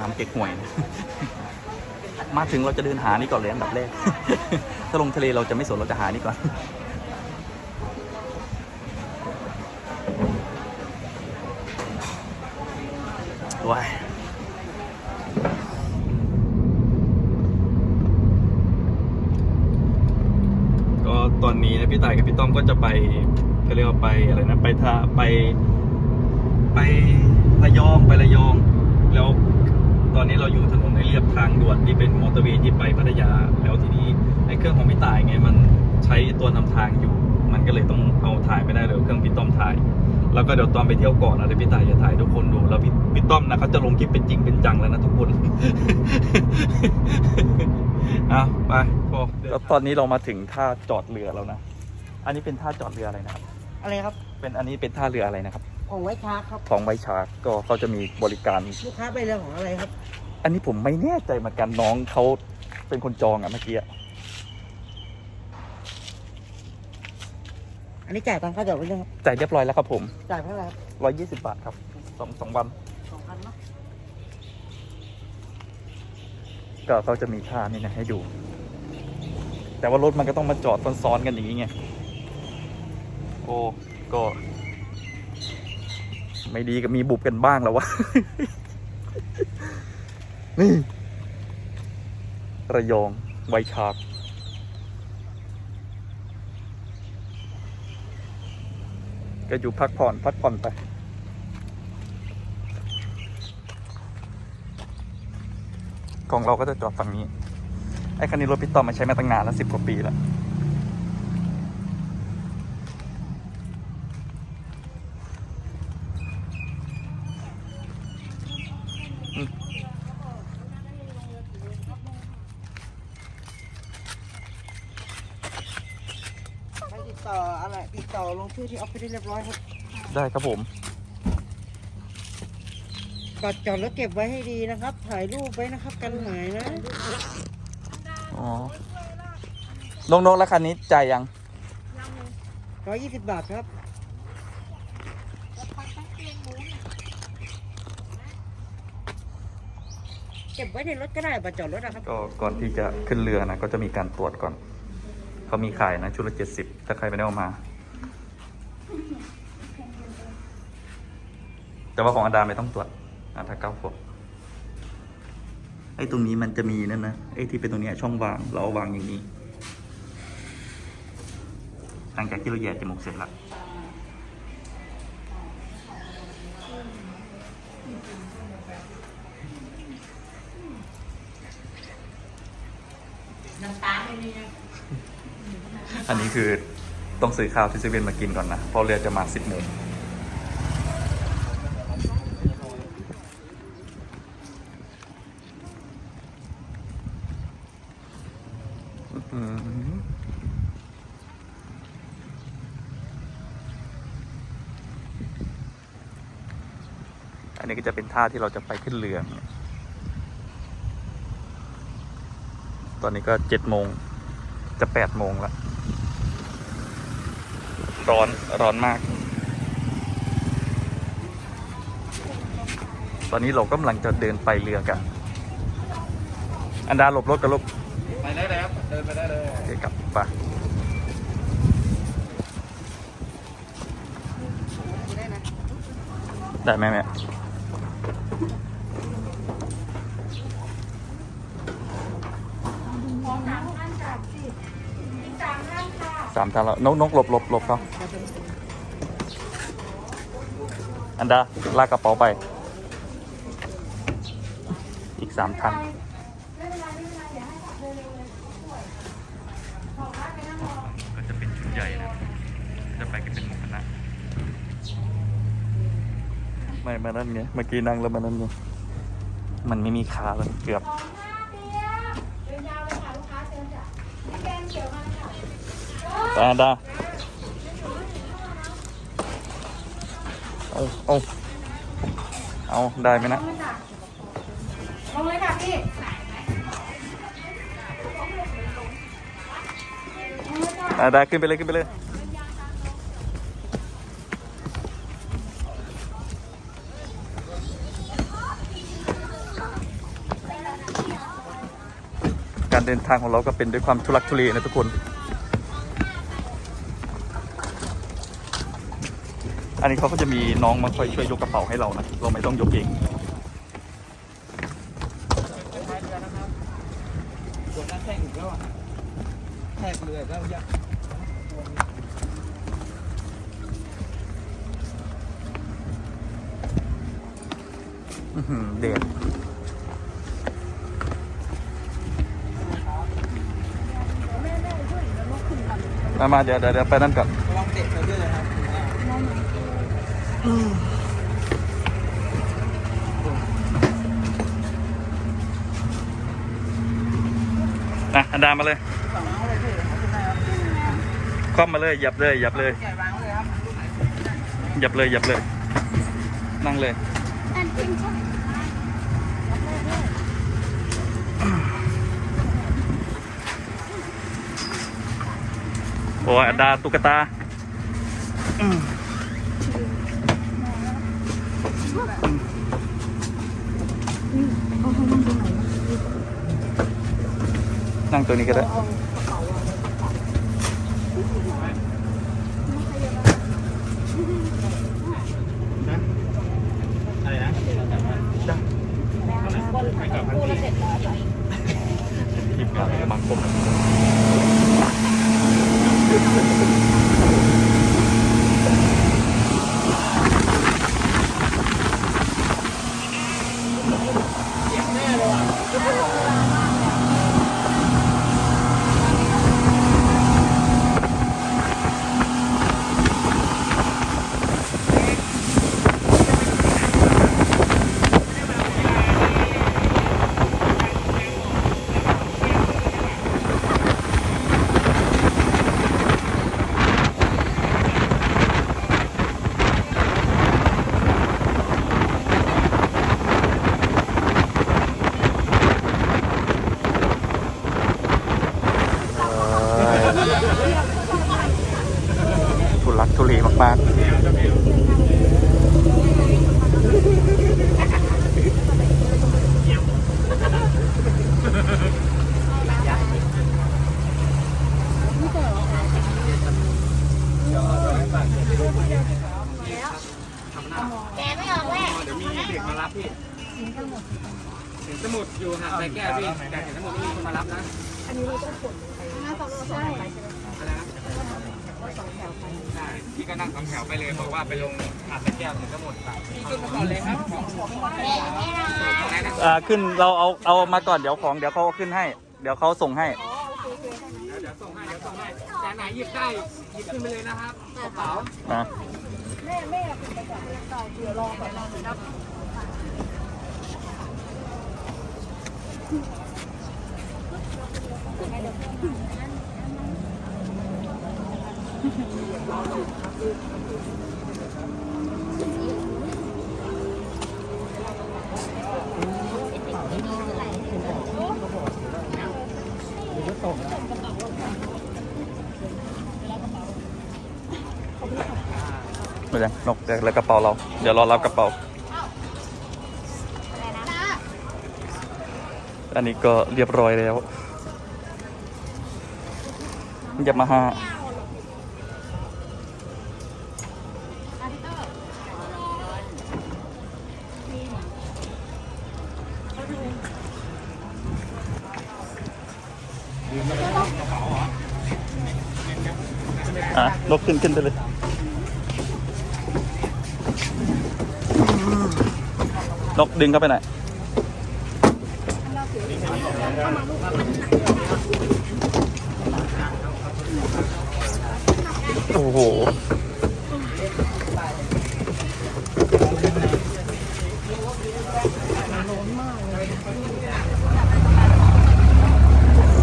น้ำเก๊กฮวย มาถึงเราจะเดินหานี่ก่อนเลยอันดับแรก ถ้าลงทะเลเราจะไม่สนเราจะหานี่ก่อนว้ายก็ตอนนี้นะพี่ต่ายกับพี่ต้อมก็จะไปก็เรียกว่าไปอะไรนะไปท่าไป ไประยองไประยอง แล้ว ตอนนี้เราอยู่ถนนในเรียบทางด่วนที่เป็นมอเตอร์เวย์ที่ไปพัทยา แล้วทีนี้ไอ้เครื่องของพี่ต่ายไงมันใช้ตัวนำทางอยู่ มันก็เลยต้องเอาถ่ายไม่ได้เลยเครื่องพี่ต้อมถ่าย แล้วก็เดี๋ยวตอนไปเที่ยวก่อนนะเดี๋ยวพี่ต่ายจะถ่ายทุกคนดู แล้วพี่พี่ต้อมนะเขาจะลงคลิปเป็นจริงเป็นจังแล้วนะทุกคนเอาไปพอแล้วตอนนี้เรามาถึงท่าจอดเรือแล้วนะ อันนี้เป็นท่าจอดเรืออะไรนะครับ อะไรครับ เป็นอันนี้เป็นท่าเรืออะไรนะครับ ของไว้ชาร์จครับ ของไวชาร์กก็เขาจะมีบริการ ลูกค้าไปเรือของอะไรครับ อันนี้ผมไม่แน่ใจเหมือนกันน้องเขาเป็นคนจองอะเมื่อกี้อะอันนี้จ่ายตังค่าจอดไว้ยังครับ จ่ายเรียบร้อยแล้วครับผมจ่ายเท่าไหร่ครับร้อยยี่สิบบาทครับสองสองวันสองพันเนาะก็เขาจะมีท่านี่นะให้ดู แต่ว่ารถมันก็ต้องมาจอดซ้อนๆกันอย่างนี้ไง โอ้ก็ ไม่ดีก็มีบุบกันบ้างแล้ววะ นี่ ระยองไวชาร์กก็อยู่พักผ่อน พักผ่อนไป ของเราก็จะจอดฝั่งนี้ ไอ้คันนี้รถพี่ต้อมมาใช้มาตั้งนานแล้วสิบกว่าปีแล้ว ไปติดต่ออะไรติดต่อลงชื่อ ที่ออฟฟิศได้เรียบร้อยครับได้ครับผมก่อนจอดแล้วเก็บไว้ให้ดีนะครับ ถ่ายรูปไว้นะครับ กันหมายนะอ๋อลงนกแล้วคันนี้จ่ายยังร้อยยี่สิบบาทครับเก็บไว้ในรถก็ได้บัตรจอดรถนะครับก็ก่อนที่จะขึ้นเรือนะก็จะมีการตรวจก่อนเขามีขายนะชุดละเจ็ดสิบถ้าใครไม่ได้เอามา แต่ว่าของอาดาไม่ต้องตรวจอะถ้าเก้าขวบไอ้ตรงนี้มันจะมีนั่นนะไอ้ที่เป็นตรงเนี้ยช่องวางเราเอาวางอย่างนี้ หลังจากที่เราแย่จมูกเสร็จแล้วน้ำตาลไม่มีนะอันนี้คือต้องซื้อข้าวที่เซเว่นมากินก่อนนะ เพราะเรือจะมาสิบโมง อันนี้ก็จะเป็นท่าที่เราจะไปขึ้นเรือ ตอนนี้ก็เจ็ดโมง จะแปดโมงแล้ว ร้อน ร้อนมาก ตอนนี้เรากำลังจะเดินไปเรือกัน อันดาหลบรถกันลูก ไปได้เลยครับเดินไปได้เลยโอเคกลับไปได้ไหมแม่สามท่านแล้วนกนกหลบหลบหลบเขาอันดาลากกระเป๋าไป อีกสามท่าน ก็จะเป็นชุดใหญ่นะ จะไปกันเป็นหมู่คณะไม่มานั่นไงเมื่อกี้นั่งแล้วมานั่นไงมันไม่มีขาเลยเกือบไปอันดาเอาเอาเอาได้ไหมนะลงเลยค่ะพี่ได้ได้ขึ้นไปเลยขึ้นไปเลย การเดินทางของเราก็เป็นด้วยความทุลักทุเลนะทุกคน อันนี้เขาก็จะมีน้องมาคอยช่วยยกกระเป๋าให้เรานะ เราไม่ต้องยกเองปวดหน้าแข้งอีกแล้วอะแทกเลยแล้วยักอื้อหือเด็ด มามาเดี๋ยวเดี๋ยวเดี๋ยวไปนั่นก่อนระวังเตะไปด้วยนะครับนะอันดามาเลยฝั่งน้องเลยพี่ขอบคุณนะครับคว่ำมาเลยหยับเลยหยับเลยใหญ่วางเลยครับหยับเลยหยับเลย นั่งเลยโอ้ยอันดาตุ๊ กตาอืมนั่งตัวนี้ก็ได้อะไรนะทีมงานกำลังคม ทุลักทุเลมากๆแกไม่ออกแม่เดี๋ยวมีเด็กมารับพี่เห็นสมุดอยู่หาดใส่แก้วพี่แต่เห็นสมุดไม่มีคนมารับนะมาสองโลสองไปอะไรนะใช่ พี่ก็นั่งสองแถวไปเลยบอกว่าไปลงหาดสแก้วเห็นสมุดพี่ขึ้นมาก่อนเลยครับแม่ไม่รออะไรนะอ่าขึ้นเราเอาเอามาก่อนเดี๋ยวของเดี๋ยวเขาขึ้นให้ เดี๋ยวเขาส่งให้เดี๋ยวเดี๋ยวส่งให้เดี๋ยวส่งให้แต่ไหนหยิบได้หยิบขึ้นไปเลยนะครับกระเป๋านะไม่ได้นกเดี๋ยว แล้วกระเป๋าเรา เดี๋ยวรอรับกระเป๋า อันนี้ก็เรียบร้อยแล้ว ย่ามาหาอะนกขึ้นขึ้นไปเลยนกดึงเข้าไปหน่อย โอ้โห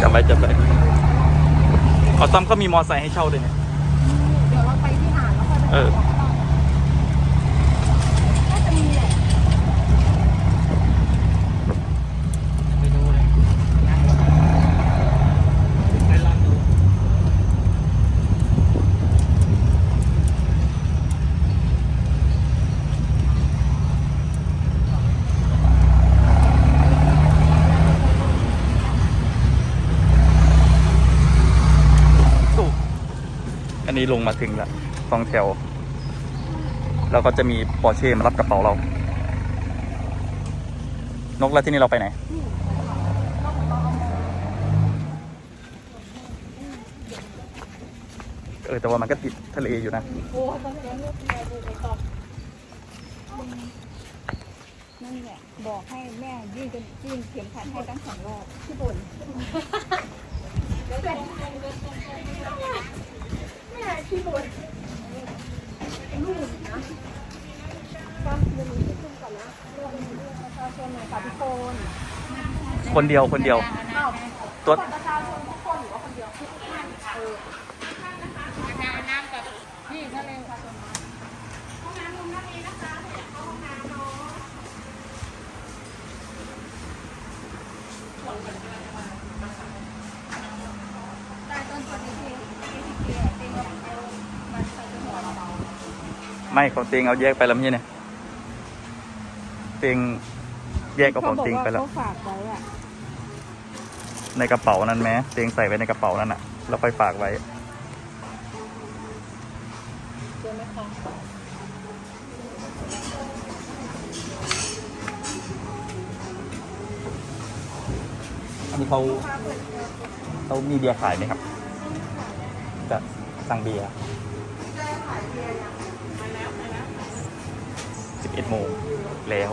จับไว้จับไว้เอาตั้มเขามีมอไซค์ให้เช่าด้วยเนี่ย เดี๋ยวเราไปที่หาดแล้วค่อยเออ นี้ลงมาถึงล้วสองแถว แล้วก็จะมีปอร์เช่มารับกระเป๋าเรา นกแล้วที่นี่เราไปไหน เออแต่ว่ามันก็ติดทะเลอยู่นะโอ้ตอนนี้ลูกแม่ดูไปต่อนั่นแหละบอกให้แม่ยื่นจนยื่นเข็มขัดให้ตั้งสองรอบที่บนแม่ ที่บ่นลูกนะก็เดี๋ยวหนูจะขึ้นก่อนนะเรื่องเรื่องประชาชนหน่อยค่ะทุกคนคนเดียวคนเดียว อ้าวตัวประชาชนทุกคนหรือว่าคนเดียวทุกท่านเออน้ำกับนี่ทะเลค่ะตรงนั้นได้ ไม่ของติงเอาแยกไปแล้วไม่ใช่เนี่ยติงแยกกับของติงไปแล้วในกระเป๋านั้นไหมติงใส่ไว้ในกระเป๋านั้นอะเราไปฝากไว้อันนี้เขาเขามีเบียร์ขายไหมครับ จะสั่งเบียร์ 11โมงแล้ว